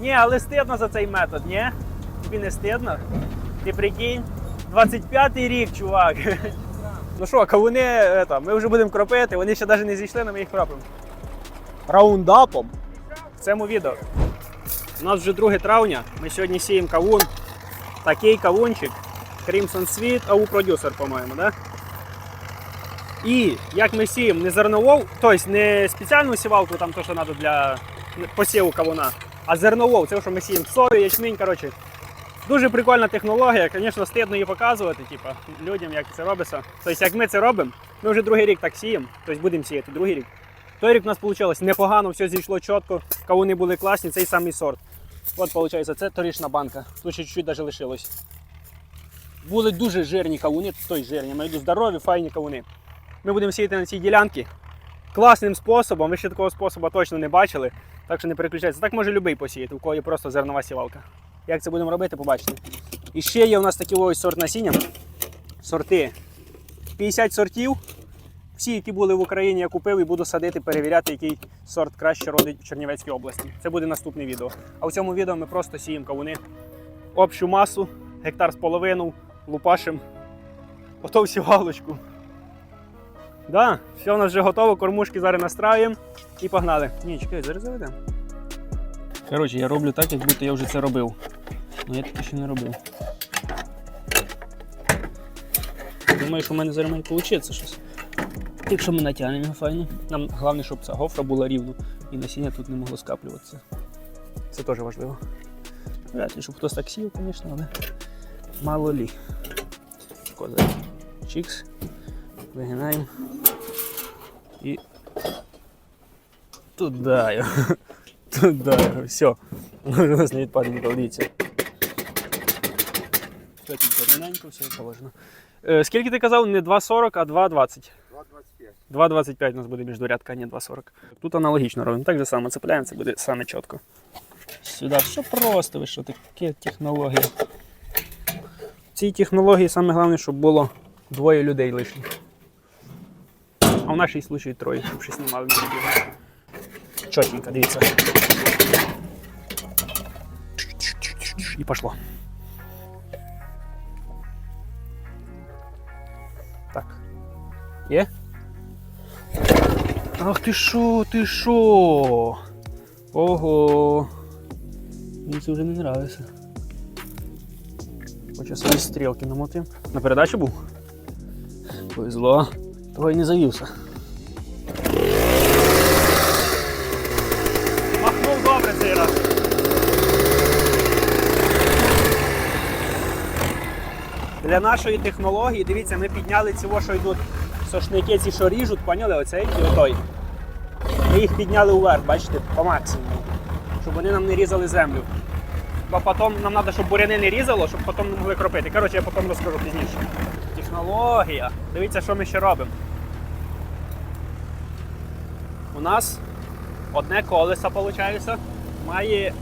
Ні, але стидно за цей метод, ні? Тобі не стидно? Ти прикинь? 25-й рік, чувак. Ну що, кавуни, это, ми вже будемо кропити, вони ще навіть не зійшли, але ми їх кропимо. Раундапом в цьому відео. У нас вже 2 травня, ми сьогодні сіємо кавун. Такий кавунчик. Crimson Sweet, АУ продюсер, по-моєму, да? І як ми сіємо не зернову, тобто не спеціальну сівалку, там то, що треба для посіву кавуна, а зернову, це що ми сіємо сою, ячмінь, коротше. Дуже прикольна технологія, звісно, стидно її показувати, типу, людям, як це робиться. Тобто, як ми це робимо, ми вже другий рік так сіємо, тобто будемо сіяти другий рік. Той рік у нас вийшло непогано, все зійшло чітко, кавуни були класні, цей самий сорт. От, виходить, це торічна банка. Тут ще чуть-чуть навіть лишилось. Були дуже жирні кавуни, той жирні, маю здорові, файні кавуни. Ми будемо сіяти на цій ділянці класним способом. Ви ще такого способу точно не бачили, так що не переключайтеся. Так може будь-який посіяти, у кого є просто зернова сівалка. Як це будемо робити, побачите. І ще є у нас такий ось сорт насіння. Сорти. 50 сортів. Всі, які були в Україні, я купив і буду садити, перевіряти, який сорт краще родить в Чернівецькій області. Це буде наступне відео. А в цьому відео ми просто сіємо кавуни. Общу масу, гектар з половину, лупашим. Ото всю галочку. Да, все у нас вже готово, кормушки зараз настраюємо і погнали. Ні, чекай, зараз заведемо. Коротше, я роблю так, як будто я вже це робив. Ну я таке ще не робив. Думаю, що в мене зараз має вийти щось. Якщо ми натягнемо його файно. Нам головне, щоб ця гофра була рівно і насіння тут не могло скаплюватися. Це теж важливо. Вряд ли, щоб хтось так сів, звісно, але мало лі. Коза. Чікс. Вигинаємо. І. Туда його. Туда його. Все. Може у нас не відпаде ніколи, дивіться. Рівненько, все як положено. Е, скільки ти казав? Не 2,40, а 2,20. 2,25. 2,25 у нас буде міждурядка, а не 2,40. Тут аналогічно робимо. Так же само цепляємо, це буде саме чітко. Сюди все просто, ви що таке технологія. В цій технології саме головне, щоб було двоє людей лишніх. А в нашій случаї троє, щоб щось не мали на відео. Чотенько, дивіться. І пішло. Так. Є? Ах ти шо, ти шо? Ого. Мені це вже не нравиться. Хочу свої стрілки намотим. На передачу був? Повезло. Того й не завівся. Махнув добре цей раз. Для нашої технології, дивіться, ми підняли ці, що йдуть сошники, ці, що ріжуть, поняли, оцей і отой. Ми їх підняли вверх, бачите, по максимуму, щоб вони нам не різали землю. Бо потім нам треба, щоб буряни не різало, щоб потім не могли кропити. Коротше, я потім розкажу пізніше. Технологія. Дивіться, що ми ще робимо. У нас одне колесо, виходить, має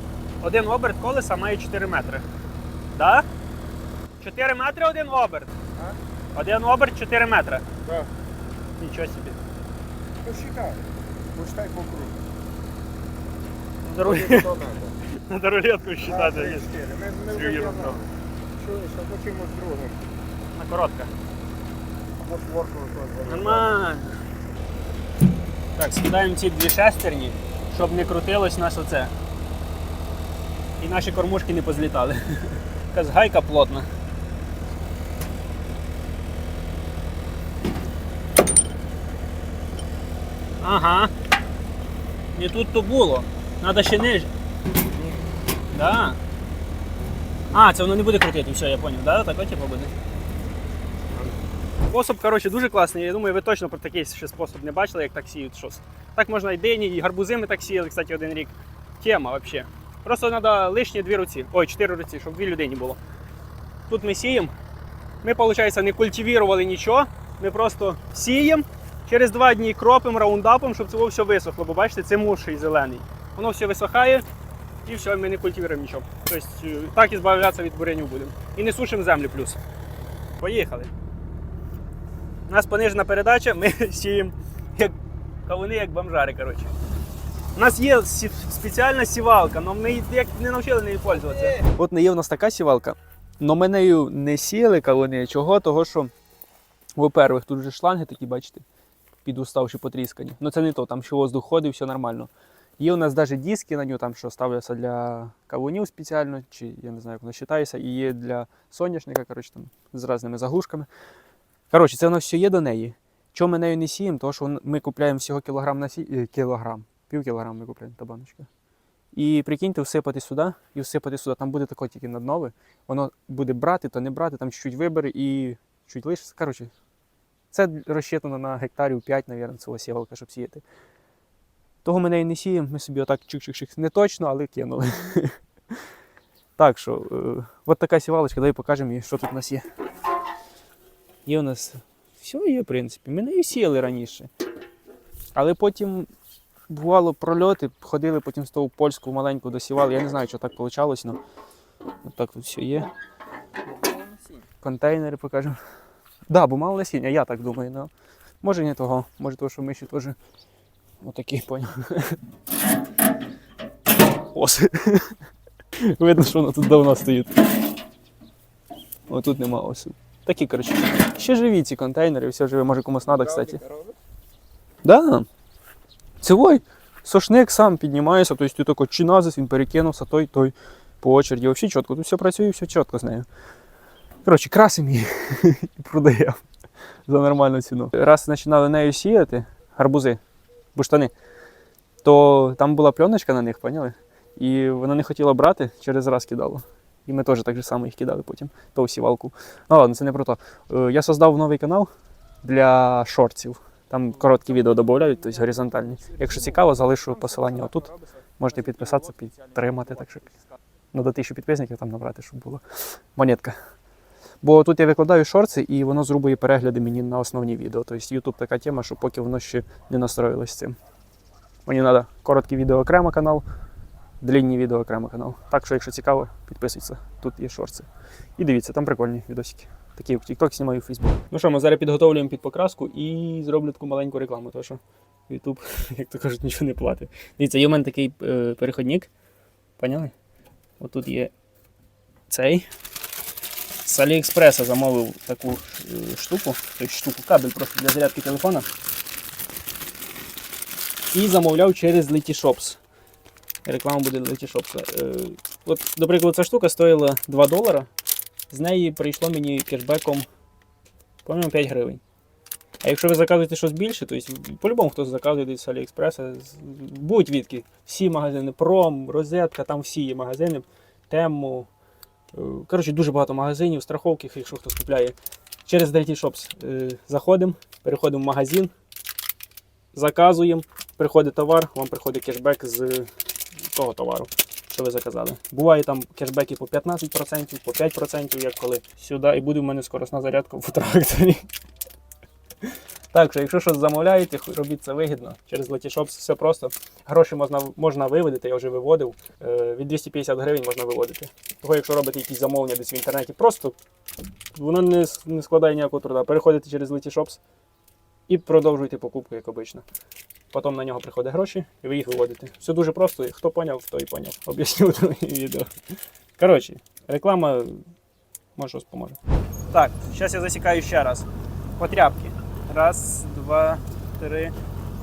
один оберт колеса має 4 метри. Да? 4 метри один оберт. Один оберт 4 метри. Так. Нічого собі. Посчитай. Посчитай по кругу. На рулетку На считати. три, чотири. Ми, ми вже Сергій його Романов. чуєш, а по чимось другим. Коротка. Нормально. Так, скидаємо ці дві шестерні, щоб не крутилось нас оце. І наші кормушки не позлітали. Якась гайка плотна. Ага. Не тут то було. Надо ще ниже. Да. А, це воно не буде крутити, все, я зрозумів. Да? Так от типу буде. Спосіб, коротше, дуже класний. Я думаю, ви точно про такий ще спосіб не бачили, як так сіють щось. Так можна і дині, і гарбузи ми так сіяли, кстати, один рік. Тема взагалі. Просто треба лишні дві руці. Ой, чотири руці, щоб дві людині було. Тут ми сіємо. Ми, виходить, не культивували нічого. Ми просто сіємо, через два дні кропимо раундапом, щоб це все висохло. Бо бачите, це муший зелений. Воно все висохає і все, ми не культивуємо нічого. Тобто е, так і збавлятися від бурянів будемо. І не сушимо землю плюс. Поїхали. У нас понижена передача, ми сіємо як кавуни, як бомжари, коротше. У нас є спеціальна сівалка, але ми як не навчили нею пользуватися. От не є у нас така сівалка, але ми нею не сіяли кавуни. Чого? Того, що, во-первых, тут же шланги такі, бачите, під уставші потріскані. Ну це не то, там ще воздух ходить, все нормально. Є у нас навіть диски на нього, там, що ставляться для кавунів спеціально, чи я не знаю, як воно вважається, і є для соняшника, коротше, там, з різними заглушками. Коротше, це воно все є до неї. Чому ми нею не сіємо? Тому що ми купляємо всього кілограм на сі... е, кілограм. Пів кілограма ми купляємо та баночка. І прикиньте, всипати сюди і всипати сюди. Там буде таке тільки на днове. Воно буде брати, то не брати, там чуть-чуть вибере і чуть лишиться. Коротше, це розчитано на гектарів 5, мабуть, цього сівалка, щоб сіяти. Того ми неї не сіємо, ми собі отак чик-чик-чик. Не точно, але кинули. Так що, е, от така сівалочка, дай покажемо їй, що тут у нас є. Є у нас все є, в принципі. Ми нею сіяли раніше. Але потім бувало прольоти, ходили потім з того польську маленьку досівали. Я не знаю, що так вийшло, але от так тут все є. Контейнери покажемо. Так, да, бо мало насіння, я так думаю. Ну. Може не того, може того, що ми ще теж отакі поняв. Видно, що воно тут давно стоїть. О, тут нема оси. Такі, коротше. Ще живі ці контейнери, все живе, може комусь треба, кстати. Да. Цивой. Сошник сам піднімається, тобто ти тако чиназис, він перекинувся, той, той по очереді. Взагалі чітко. Тут все працює, все чітко з нею. Коротше, красимо її і продаємо за нормальну ціну. Раз починали нею сіяти, гарбузи, буштани, то там була пленочка на них, поняли? І вона не хотіла брати, через раз кидала. І ми теж так же само їх кидали потім, ту сівалку. Ну ладно, це не про то. Е, Я создав новий канал для шортів. Там короткі відео додають, тобто горизонтальні. Якщо цікаво, залишу посилання отут. Можете підписатися, підтримати, так що ну, до тисячі підписників там набрати, щоб було монетка. Бо тут я викладаю шорти, і воно зрубує перегляди мені на основні відео. Тобто YouTube така тема, що поки воно ще не настроїлось цим. Мені треба короткі відео окремо канал, длінні відео окремо канал. Так що, якщо цікаво, підписуйтесь. Тут є шорти. І дивіться, там прикольні відосики. Такі в TikTok знімаю в Facebook. Ну що, ми зараз підготовлюємо під покраску і зроблю таку маленьку рекламу, тому що YouTube, як то кажуть, нічого не платить. Дивіться, є в мене такий е, переходник. Поняли? Отут є цей. З Аліекспреса замовив таку е, штуку, тобто штуку, кабель просто для зарядки телефона. І замовляв через Letyshops. Реклама буде Letyshops. Е, От, до прикладу, ця штука стоїла 2 долара. З неї прийшло мені кешбеком, по-моєму, 5 гривень. А якщо ви заказуєте щось більше, то по-любому хтось заказує десь з Аліекспреса, будь-відки. Всі магазини, Пром, Розетка, там всі є магазини, Тему. Е, Коротше, дуже багато магазинів, страховки, якщо хтось купляє. Через Dirty Shops е, заходимо, переходимо в магазин, заказуємо, приходить товар, вам приходить кешбек з того товару, що ви заказали. Буває там кешбеки по 15%, по 5%, як коли сюди, і буде в мене скоросна зарядка в тракторі. Так що, якщо щось замовляєте, робіть це вигідно. Через Letyshops все просто. Гроші можна, можна виводити, я вже виводив. Е, від 250 гривень можна виводити. Того, якщо робите якісь замовлення десь в інтернеті, просто воно не, не складає ніякого труда. Переходите через Letyshops і продовжуєте покупку, як обично. Потім на нього приходять гроші, і ви їх виводите. Все дуже просто. Хто поняв, той поняв. Об'ясню в відео. Коротше, реклама може щось поможе. Так, зараз я засікаю ще раз. По тряпки. Раз, два, три,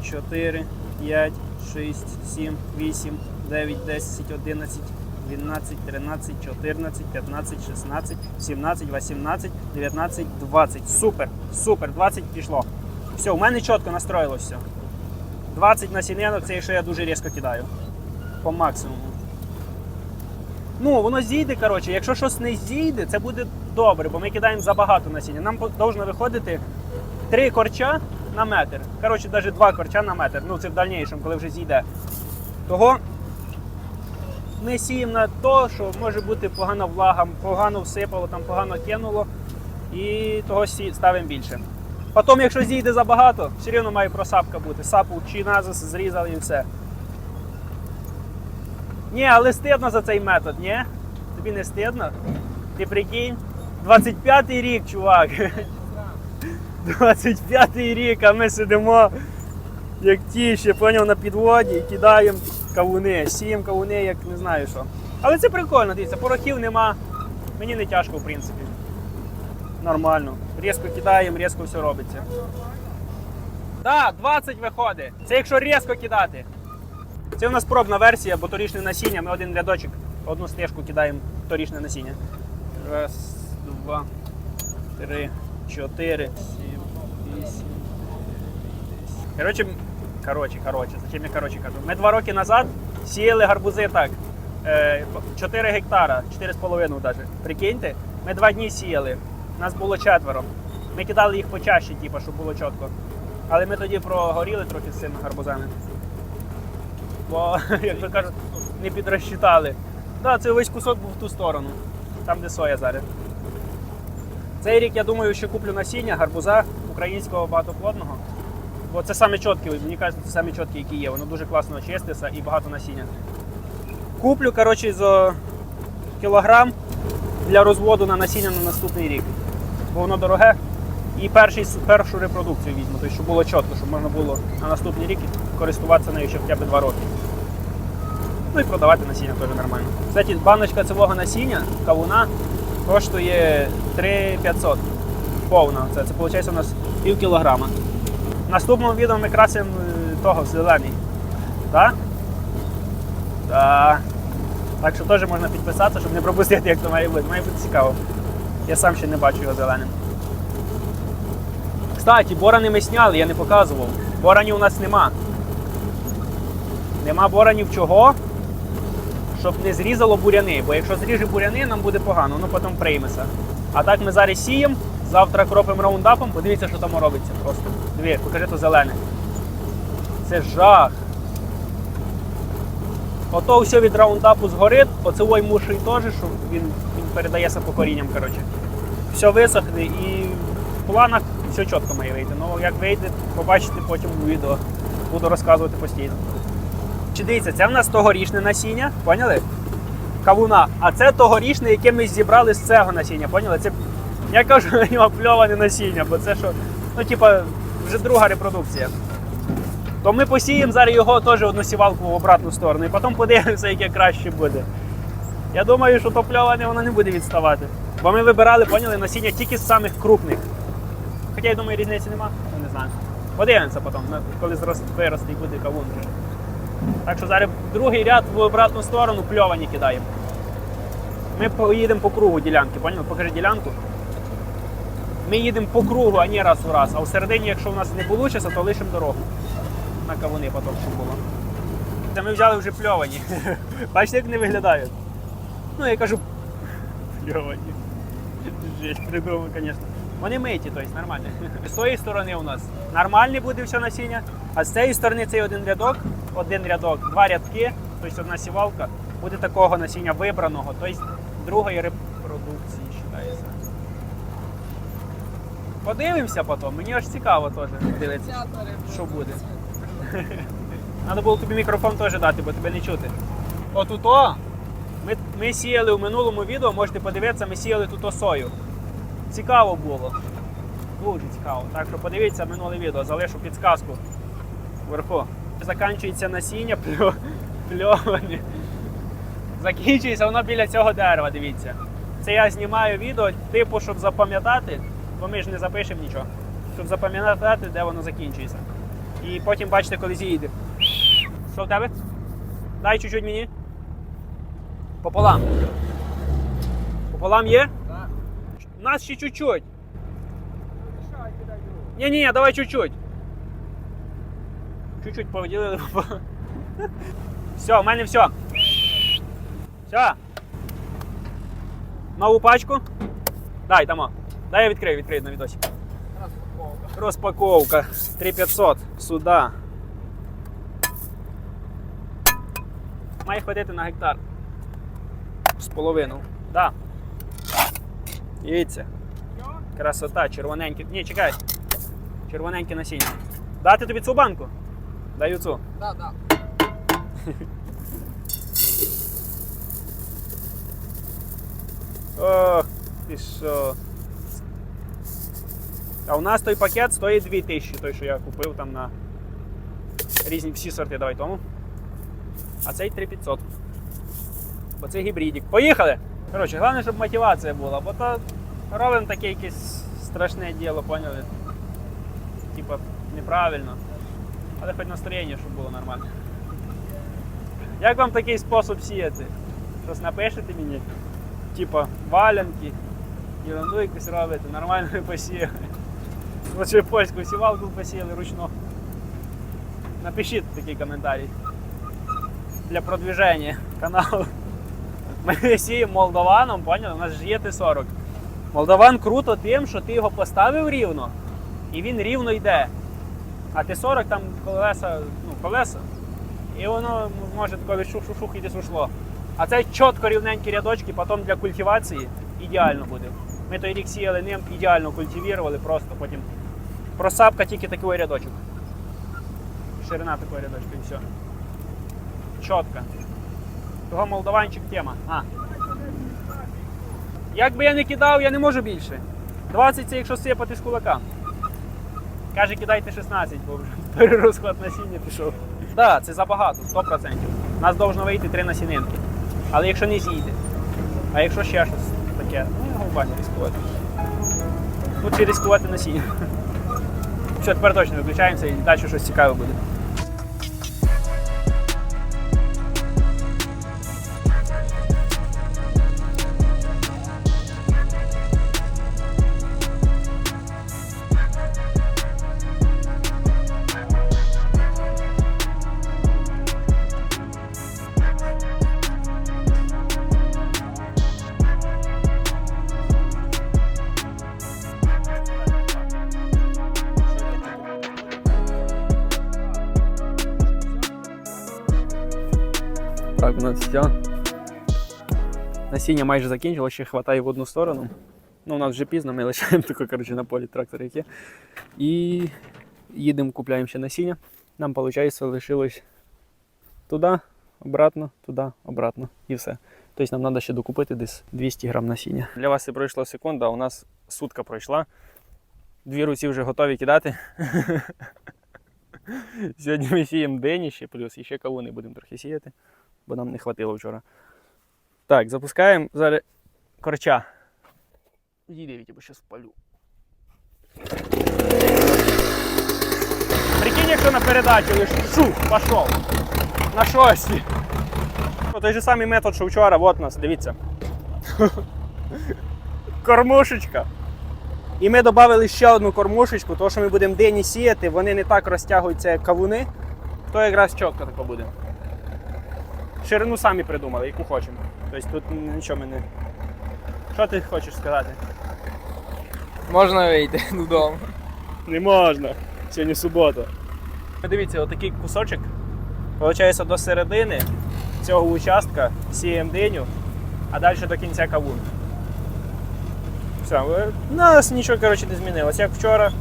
чотири, п'ять, шість, сім, вісім, дев'ять, десять, одинадцять, дванадцять, тринадцять, чотирнадцять, п'ятнадцять, шістнадцять, сімнадцять, вісімнадцять, дев'ятнадцять, двадцять. Супер, супер, 20 пішло. Все, у мене чітко настроїлось все. 20 на сіненок, це якщо я дуже різко кидаю. По максимуму. Ну, воно зійде, коротше. Якщо щось не зійде, це буде добре, бо ми кидаємо забагато насіння. Нам повинно виходити три корча на метр. Коротше, навіть два корча на метр. Ну, це в дальнішому, коли вже зійде. Того ми сіємо на то, що може бути погана влага, погано всипало, там погано кинуло. І того ставимо більше. Потім, якщо зійде забагато, все рівно має просапка бути. Сапу чи назис зрізали і все. Ні, але стидно за цей метод, ні? Тобі не стидно? Ти прикинь? 25-й рік, чувак. 25-й рік, а ми сидимо. Як ті ще поняв на підводі і кидаємо кавуни, сіємо кавуни, як не знаю що. Але це прикольно, дивіться, порохів нема. Мені не тяжко, в принципі. Нормально. Різко кидаємо, різко все робиться. Так, 20 виходить. Це якщо різко кидати. Це у нас пробна версія, бо торічне насіння. Ми один рядочок, одну стежку кидаємо торічне насіння. Раз, два, три, чотири, сім, вісім. Коротше, коротше, коротше, зачем я коротше кажу? Ми два роки назад сіяли гарбузи так. е, 4 гектара, 4,5 навіть. Прикиньте, ми два дні сіяли. Нас було четверо. Ми кидали їх почаще, типу, щоб було чітко. Але ми тоді прогоріли трохи з цими гарбузами. Бо, як то кажуть, не підрозчитали. Так, це весь кусок був в ту сторону, там де соя зараз. Цей рік я думаю, що куплю насіння гарбуза українського багатоплодного. Бо це саме чіткі, мені кажуть, це саме чіткі, які є. Воно дуже класно чиститься і багато насіння. Куплю, коротше, за кілограм для розводу на насіння на наступний рік. Бо воно дороге. І перший, першу репродукцію візьму, тобто, щоб було чітко, щоб можна було на наступний рік користуватися нею ще хоча б 2 роки. Ну і продавати насіння теж нормально. Кстати, баночка цього насіння, кавуна, коштує 3500. Повна. Це, це виходить у нас пів кілограма. В наступному відео ми красимо е, того зелений. Так? Так. Так що теж можна підписатися, щоб не пропустити, як то має бути. Має бути цікаво. Я сам ще не бачу його зеленим. Кстати, борони ми сняли, я не показував. Боранів у нас нема. Нема боранів чого? Щоб не зрізало буряни. Бо якщо зріже буряни, нам буде погано, воно потім прийметься. А так ми зараз сіємо, завтра кропимо раундапом, подивіться, що там робиться просто. Диви, покажи то зелене. Це жах. Ото все від раундапу згорить, оце ой муший теж, що він передається по корінням. Коротше. Все висохне і в планах все чітко має вийти. Ну як вийде, побачите потім у відео. Буду розказувати постійно. Чи дивіться, це в нас тогорічне насіння, поняли? Кавуна. А це тогорічне, яке ми зібрали з цього насіння, поняли? Це, я кажу нього пльоване насіння, бо це що, ну, типа, вже друга репродукція. То ми посіємо зараз його теж одну сівалку в обратну сторону і потім подивимося, яке краще буде. Я думаю, що то пльоване воно не буде відставати. Бо ми вибирали, поняли, насіння тільки з самих крупних. Хоча я думаю, різниці нема, ну, не знаю. Подивимося потім, коли виросте і буде кавун. Так що зараз другий ряд в обратну сторону пльовані кидаємо. Ми поїдемо по кругу ділянки, поняли? Покажи ділянку. Ми їдемо по кругу, а не раз у раз. А в середині, якщо в нас не вийде, то лишимо дорогу. На кавуни потім, щоб було. Це ми взяли вже пльовані. Бачите, як вони виглядають? Ну, я кажу, пльовані. Жесть, придумав, звісно. Вони миті, тобто нормально. З тої сторони у нас нормальне буде все насіння, а з цієї сторони цей один рядок, один рядок, два рядки, тобто одна сівалка, буде такого насіння вибраного, тобто другої репродукції вважається. Подивимося потім, мені аж цікаво теж дивитися, що буде. Треба було тобі мікрофон теж дати, бо тебе не чути. Отут о, ми, ми сіяли в минулому відео, можете подивитися, ми сіяли тут сою. Цікаво було. Дуже цікаво. Так що подивіться минуле відео, залишу підсказку вверху. Закінчується насіння пльо- пльоване. Закінчується воно біля цього дерева, дивіться. Це я знімаю відео, типу, щоб запам'ятати, бо ми ж не запишемо нічого. Щоб запам'ятати, де воно закінчується. І потім бачите, коли з'їде. Що в тебе? Дай чуть-чуть мені. Пополам. Пополам є? Так. У нас ще чуть-чуть. Ні, ні, давай чуть-чуть. Чуть-чуть поділили. Все, у мене все. Все. Нову пачку. Дай тамо. Дай я відкрию, відкрию на відосі. Розпаковка. Розпаковка. 3500. Сюда. Має ходити на гектар. З половину. Да. Дивіться. Красота, червоненьке. Ні, чекай. Червоненьке насіння. Дати тобі цю банку? Даю цю. Да, да. Ох, ти що. А у нас той пакет стоїть 2000, той, що я купив там на Різні всі сорти давай тому. А цей 3500. Бо це гібридик. Поїхали! Коротше, головне, щоб мотивація була, бо то робимо таке якесь страшне діло, поняли? Типа неправильно. Але хоч настроєння, щоб було нормально. Як вам такий спосіб сіяти? Щось напишете мені? Типа валянки, ерунду якусь робите, нормально посіяли. Лучше польську сівалку посіяли ручно. Напишіть такий коментарій для продвиження каналу. Ми сіємо молдованом, поняли? У нас ж є Т-40. Молдаван круто тим, що ти його поставив рівно, і він рівно йде. А Т-40 там колеса, ну, колеса, і воно може тако від шух-шух і ушло. А це чітко рівненькі рядочки, потім для культивації ідеально буде. Ми той рік сіяли ним, ідеально культивували, просто потім просапка тільки такий рядочок. Ширина такого рядочка і все. Чітко. Того молдаванчик тема. А. Як би я не кидав, я не можу більше. 20 це якщо сипати з кулака. Каже, кидайте 16, бо перерозклад насіння пішов. Так, це забагато, 100%. У нас должно вийти 3 насінинки. Але якщо не зійде. А якщо ще щось таке, ну його баню ризикувати. Лучше ризикувати насіння. Все, тепер точно виключаємося і далі щось цікаве буде. Так, у все. Насіння майже закінчило, ще хватає в одну сторону. Ну, у нас вже пізно, ми лишаємо тако, коротше, на полі трактор яке. І їдемо, купляємо ще насіння. Нам, виходить, лишилось туди, обратно, туди, обратно. І все. Тобто нам треба ще докупити десь 200 грам насіння. Для вас це пройшла секунда, а у нас сутка пройшла. Дві руці вже готові кидати. Сьогодні ми сіємо день ще, плюс і ще кавуни будемо трохи сіяти, бо нам не хватило вчора. Так, запускаємо зараз корча. Їде, Вітя, бо зараз впалю. Прикинь, якщо на передачу лиш шух, пішов. На шості. Той же самий метод, що вчора, от нас, дивіться. Кормушечка. І ми додали ще одну кормушечку, тому що ми будемо дині сіяти, вони не так розтягуються, як кавуни, то якраз чітко тако буде. Ширину самі придумали, яку хочемо. Тобто тут нічого ми не. Що ти хочеш сказати? Можна вийти додому. Не можна. Сьогодні субота. Дивіться, отакий кусочок. Получається до середини цього участка сіємо диню, а далі до кінця кавун. Все, ви- у нас нічого коротше, не змінилось. Як вчора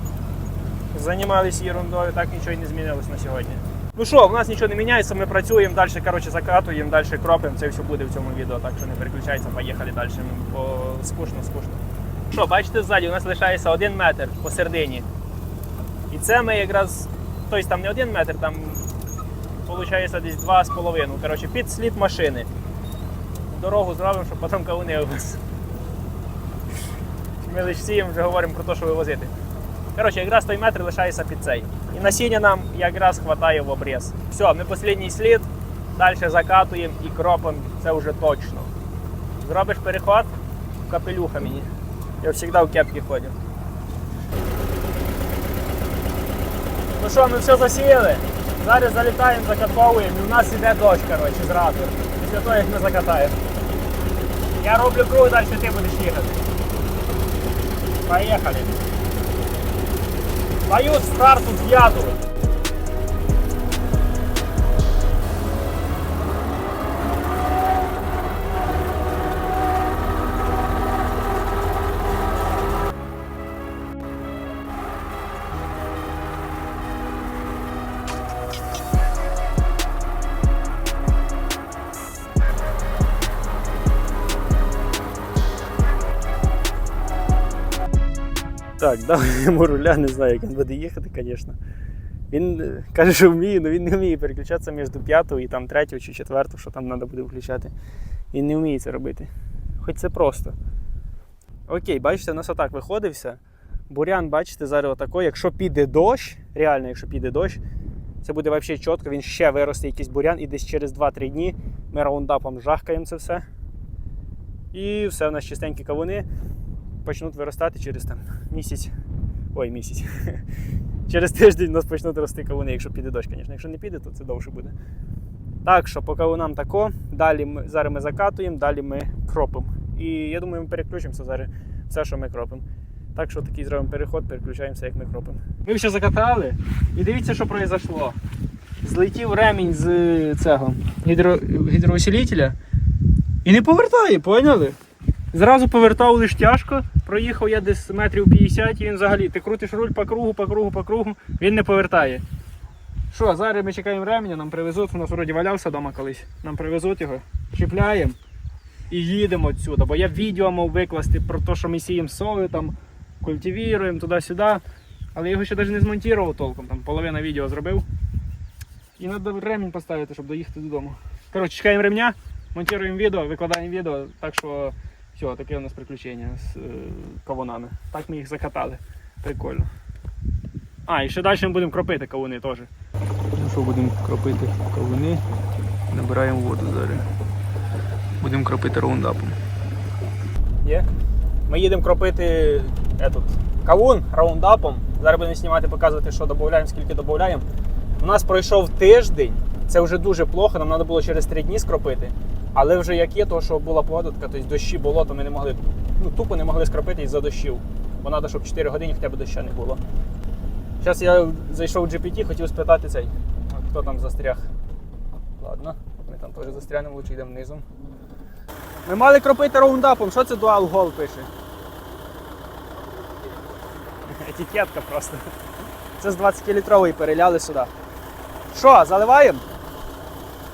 займалися ерундою, так нічого і не змінилось на сьогодні. Ну що, в нас нічого не міняється, ми працюємо, далі коротше, закатуємо, далі кропимо, це все буде в цьому відео, так що не переключайтеся, поїхали далі, бо скучно, скучно. Що, бачите, ззаді у нас лишається один метр посередині. І це ми якраз, тобто там не один метр, там виходить десь два з половиною. Коротше, під слід машини. Дорогу зробимо, щоб потім кавуни вивез. Ми лише сіємо, вже говоримо про те, що вивозити. Коротше, якраз той метр лишається під цей. І насіння нам якраз вистачає в обріз. Все, ми останній слід, далі закатуємо і кропимо, це вже точно. Зробиш переход, капелюха мені. Я завжди в кепці ходив. Ну що, ми все засіяли. Зараз залітаємо, закатовуємо і в нас іде дощ, коротше, зразу. Після того, як ми закатаємо. Я роблю круг, далі ти будеш їхати. Поїхали. Даю старту п'яту. Так, дав йому руля, не знаю, як він буде їхати, звісно. Він е, каже, що вміє, але він не вміє переключатися між п'ятою і там третю чи четверту, що там треба буде включати. Він не вміє це робити. Хоч це просто. Окей, бачите, у нас отак виходився. Бурян, бачите, зараз отако. Якщо піде дощ, реально, якщо піде дощ, це буде взагалі чітко, він ще виросте якийсь бурян, і десь через 2-3 дні ми раундапом жахкаємо це все. І все, у нас чистенькі кавуни почнуть виростати через там місяць. Ой, місяць. через тиждень у нас почнуть рости кавуни, якщо піде дощ, звісно. Якщо не піде, то це довше буде. Так що по кавунам тако. Далі ми, зараз ми закатуємо, далі ми кропимо. І я думаю, ми переключимося зараз все, що ми кропимо. Так що такий зробимо переход, переключаємося, як ми кропимо. Ми вже закатали, і дивіться, що произошло. Злетів ремінь з е, цього гідро... гідроусилителя і не повертає, поняли? Зразу повертав лиш тяжко, проїхав я десь метрів 50 і він взагалі, ти крутиш руль по кругу, по кругу, по кругу, він не повертає. Що, зараз ми чекаємо ременя, нам привезуть, у нас вроді валявся вдома колись. Нам привезуть його, чіпляємо і їдемо відсюди. Бо я відео мав викласти про те, що ми сіємо сою, там, культивіруємо туди-сюди. Але його ще навіть не змонтував толком, там половина відео зробив. І треба ремінь поставити, щоб доїхати додому. Коротше, чекаємо ремня, монтуємо відео, викладаємо відео, так що все, таке у нас приключення з е, кавунами. Так ми їх закатали. Прикольно. А, і ще далі ми будемо кропити кавуни теж. Ну що, будемо кропити кавуни. Набираємо воду зараз. Будемо кропити раундапом. Є? Ми їдемо кропити этот, кавун раундапом. Зараз будемо знімати, показувати, що додаємо, скільки додаємо. У нас пройшов тиждень. Це вже дуже плохо, нам треба було через 3 дні скропити. Але вже як є, то що була погода, тобто дощі було, то ми не могли, ну тупо не могли скропити із-за дощів. Бо треба, щоб 4 години хоча б доща не було. Зараз я зайшов в GPT, хотів спитати цей, хто там застряг. Ладно, ми там теж застрянемо, лучше йдемо низом. Ми мали кропити раундапом, що це Dual Gol пише? Етикетка просто. Це з 20-літрової переляли сюди. Що, заливаємо?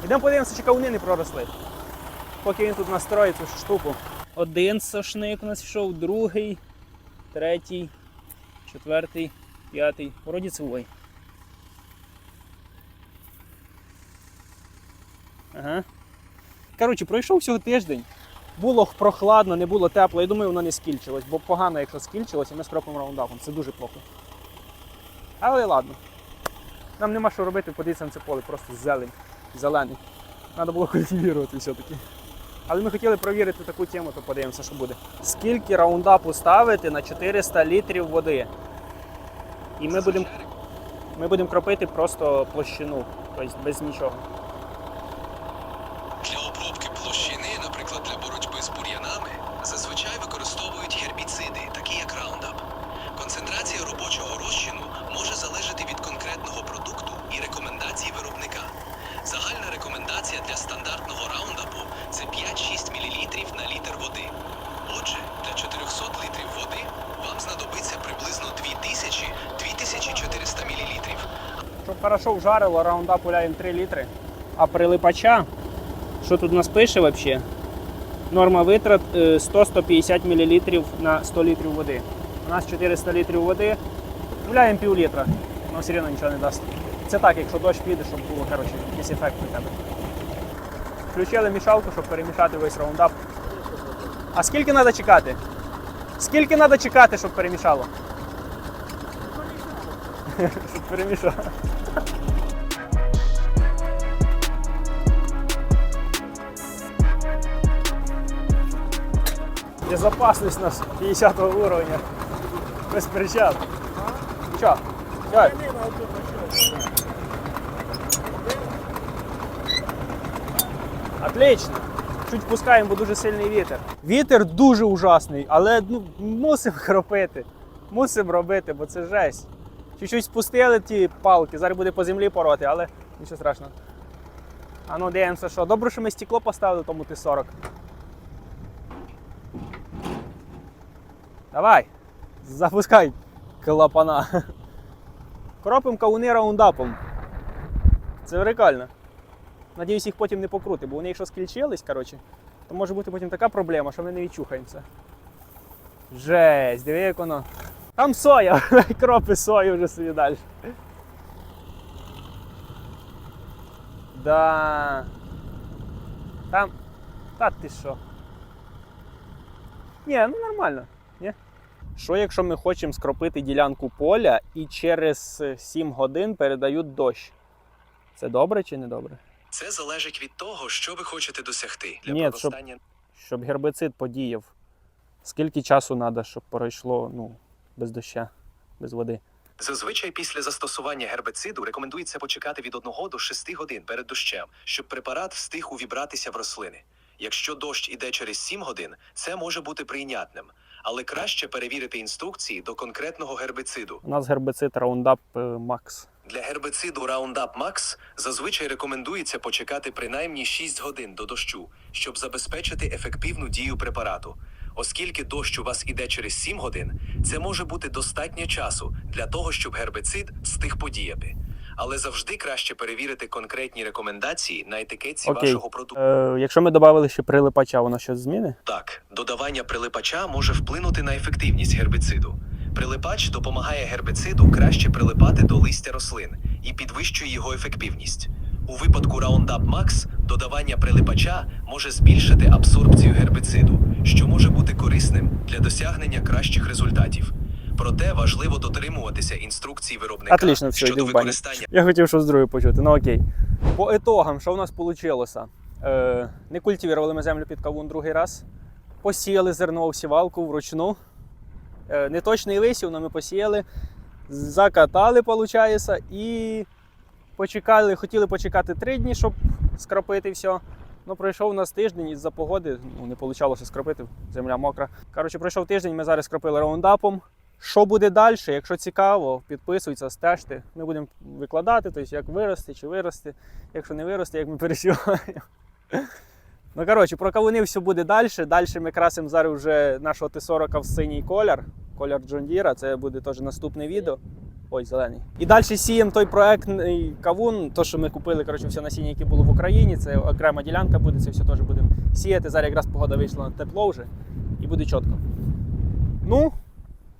Йдемо подивимося, чи кавуни не проросли. Поки він тут настроїть цю штуку. Один сошник у нас йшов, другий, третій, четвертий, п'ятий. Вроді цивой. Ага. Коротше, пройшов всього тиждень. Було прохладно, не було тепло. Я думаю, воно не скільчилось, бо погано, якщо скільчилось, і ми скропимо раундапом. Це дуже плохо. Але ладно. Нам нема що робити, подивіться на це поле, просто зелень, зелений. Треба було культивувати все-таки. Але ми хотіли провірити таку тему, то подивимося, що буде. Скільки раундапу ставити на 400 літрів води? І ми будемо ми будемо кропити просто площину, тобто без нічого. Для обробки площини, наприклад, для боротьби з бур'янами, зазвичай використовують гербіциди, такі як Roundup. Концентрація робочого розчину може залежати від конкретного продукту і рекомендацій виробника. Загальна рекомендація для стандартного раундапу це 5-6 мл на літр води. Отже, для 400 літрів води вам знадобиться приблизно 2000-2400 мл. Щоб хорошо вжарило, раундап гуляємо 3 літри. А прилипача, що тут у нас пише взагалі? Норма витрат е, 100-150 мл на 100 літрів води. У нас 400 літрів води. Гуляємо пів літра, але все одно нічого не дасть. Це так, якщо дощ піде, щоб було коротше, якийсь ефект у тебе. Включили мішалку, щоб перемішати весь раундап. А скільки треба чекати? Скільки треба чекати, щоб перемішало? Щоб перемішало. Безопасность у нас 50 уровня. Без причал. Чё? Чё? Отлично. Чуть пускаємо, бо дуже сильний вітер. Вітер дуже ужасний, але ну, мусимо кропити. Мусимо робити, бо це жесть. Чуть-чуть спустили ті палки, зараз буде по землі пороти, але нічого страшного. А ну дивимося, що. Добре, що ми стекло поставили тому Т-40. Давай, запускай клапана. Кропим кавуни раундапом. Це прикольно. Надіюсь, їх потім не покрути, бо вони якщо скільчились, коротше, то може бути потім така проблема, що ми не відчухаємося. Жесть, диви, як воно. Там соя, кропи сою вже собі далі. Да. Там. Та ти що? Ні, ну нормально. Що якщо ми хочемо скропити ділянку поля і через е, 7 годин передають дощ? Це добре чи не добре? Це залежить від того, що ви хочете досягти для Ні, щоб- Щоб гербицид подіяв. Скільки часу треба, щоб пройшло ну, без доща, без води? Зазвичай після застосування гербициду рекомендується почекати від 1 до 6 годин перед дощем, щоб препарат встиг увібратися в рослини. Якщо дощ іде через 7 годин, це може бути прийнятним, але краще перевірити інструкції до конкретного гербициду. У нас гербицид Roundup е, Max. Для гербициду Roundup Max зазвичай рекомендується почекати принаймні 6 годин до дощу, щоб забезпечити ефективну дію препарату. Оскільки дощ у вас іде через 7 годин, це може бути достатньо часу для того, щоб гербицид встиг подіяти. Але завжди краще перевірити конкретні рекомендації на етикетці Окей. вашого продукту. Е, якщо ми додали ще прилипача, воно щось зміни? Так, додавання прилипача може вплинути на ефективність гербициду. Прилипач допомагає гербициду краще прилипати до листя рослин і підвищує його ефективність. У випадку Roundup Max додавання прилипача може збільшити абсорбцію гербициду, що може бути корисним для досягнення кращих результатів. Проте важливо дотримуватися інструкцій виробника Отлично, все, щодо в використання. Я хотів щось друге почути. Ну окей. По ітогам, що в нас вийшло? Е, не культивували ми землю під кавун другий раз. Посіяли зернову сівалку вручну. Е, неточний висів, але ми посіяли, закатали, виходить, і почекали, хотіли почекати три дні, щоб скропити все. Ну, пройшов у нас тиждень із-за погоди, ну, не вийшло скропити, земля мокра. Коротше, пройшов тиждень, ми зараз скропили раундапом. Що буде далі? Якщо цікаво, підписуйтесь, стежте. Ми будемо викладати, тобто як вирости чи вирости. Якщо не виросте, як ми пересіваємо. Ну, коротше, про кавуни все буде далі. Далі ми красимо зараз вже нашого Т-40 в синій колір. Колір Джондіра. Це буде теж наступне відео. Ой, зелений. І далі сіємо той проектний кавун, то, що ми купили, коротше, все насіння, яке було в Україні. Це окрема ділянка буде, це все теж будемо сіяти. Зараз якраз погода вийшла на тепло вже і буде чітко. Ну,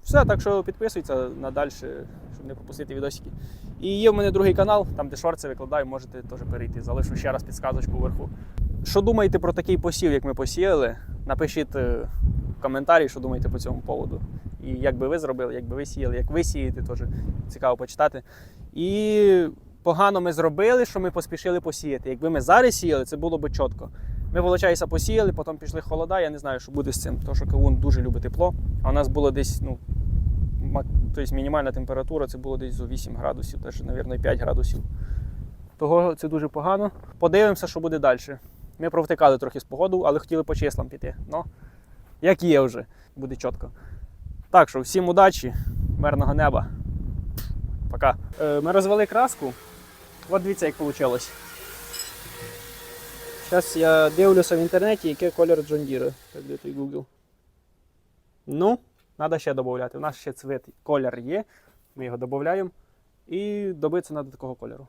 все, так що підписуйтесь на далі, щоб не пропустити відосики. І є в мене другий канал, там де шорти викладаю, можете теж перейти. Залишу ще раз підсказочку вверху. Що думаєте про такий посів, як ми посіяли? Напишіть е, в коментарі, що думаєте по цьому поводу. І як би ви зробили, як би ви сіяли, як ви сієте, теж цікаво почитати. І погано ми зробили, що ми поспішили посіяти. Якби ми зараз сіяли, це було б чітко. Ми, виходить, посіяли, потім пішли холода. Я не знаю, що буде з цим, тому що кавун дуже любить тепло. А у нас було десь, ну, тобто мінімальна температура це було десь за 8 градусів, теж, мабуть, 5 градусів. Того це дуже погано. Подивимося, що буде далі. Ми провтикали трохи з погоду, але хотіли по числам піти. Ну, як є вже, буде чітко. Так що, всім удачі, мирного неба. Пока. Е, ми розвели краску. От дивіться, як вийшло. Зараз я дивлюся в інтернеті, який колір джондіри. Так, де той Google. Ну, треба ще додати. У нас ще цвіт колір є. Ми його додаємо. І добитися треба такого кольору.